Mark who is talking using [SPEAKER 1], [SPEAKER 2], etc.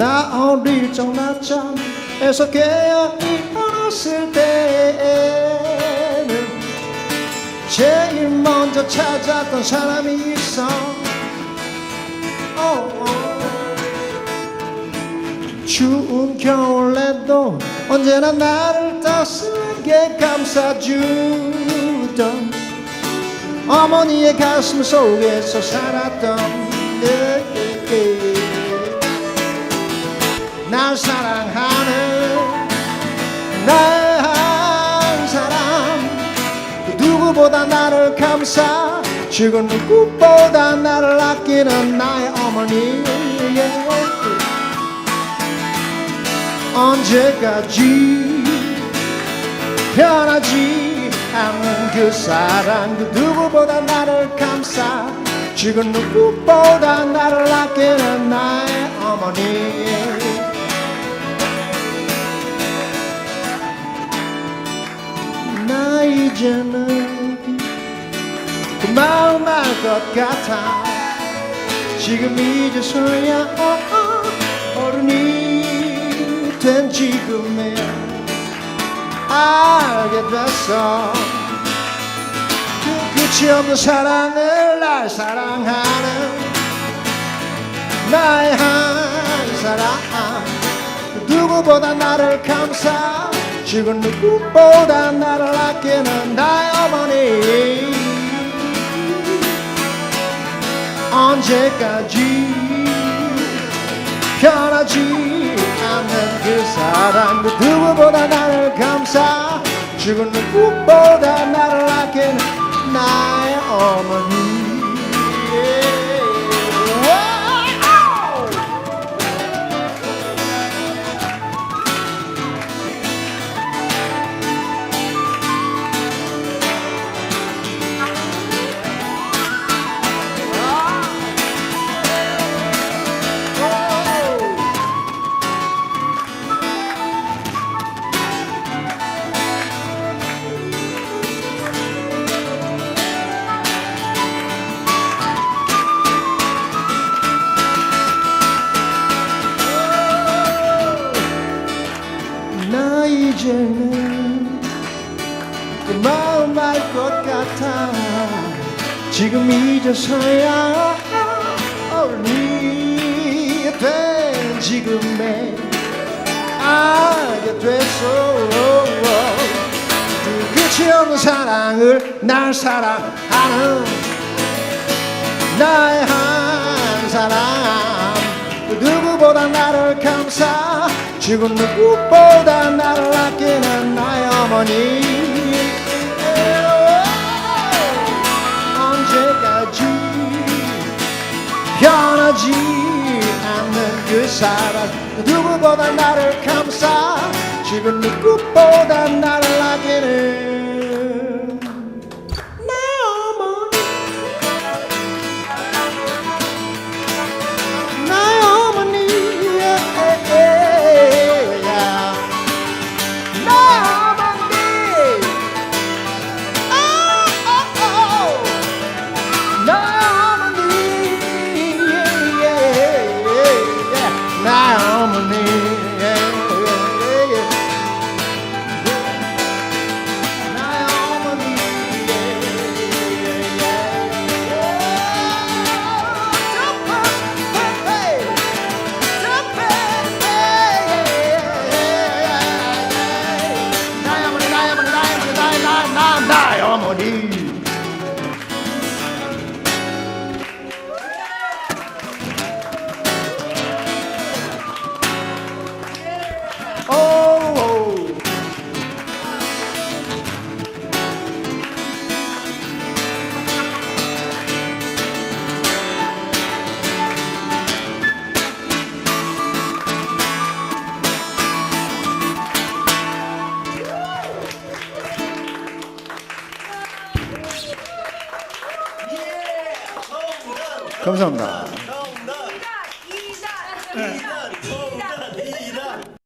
[SPEAKER 1] 나 어릴 적 낮잠에서 깨어 일어났을 때에는 제일 먼저 찾았던 사람이 있어 어, 어. 추운 겨울에도 언제나 나를 따스하게 감싸주던 어머니의 가슴 속에서 살았던 예, 날 사랑하는 나의 한 사람 그 누구보다 나를 감싸. 지금 누구보다 나를 아끼는 나의 어머니 예. 언제까지 변하지 않는 그 사랑. 그 누구보다 나를 감싸. 지금 누구보다 나를 것 같아. 지금 이제서야 어, 어, 어른이 된 지금에 알게 됐어. 그 끝이 없는 사랑을 날 사랑하는 나의 한 사람. 그 누구보다 나를 감싸 지금 누구보다 나를 아끼는 나의 어머니 언제까지 변하지 않는 그 사랑 그 누구보다 나를 감싸 지금 누구보다 나를 아끼는 나의 어머니 이제는 그 마음 알 것 같아. 지금 이제서야 어른이 된 지금에 알게 됐어 그 끝이 없는 사랑을 날 사랑하는 나의 한 사람. 그 누구보다 나를 감싸 지금 누구보다 나를 아끼는 나의 어머니. 언제까지 변하지 않는 그 사랑. 그 누구보다 나를 감싸. 지금 누구보다 나를 아끼는 나 감사합니다.
[SPEAKER 2] 이사 이사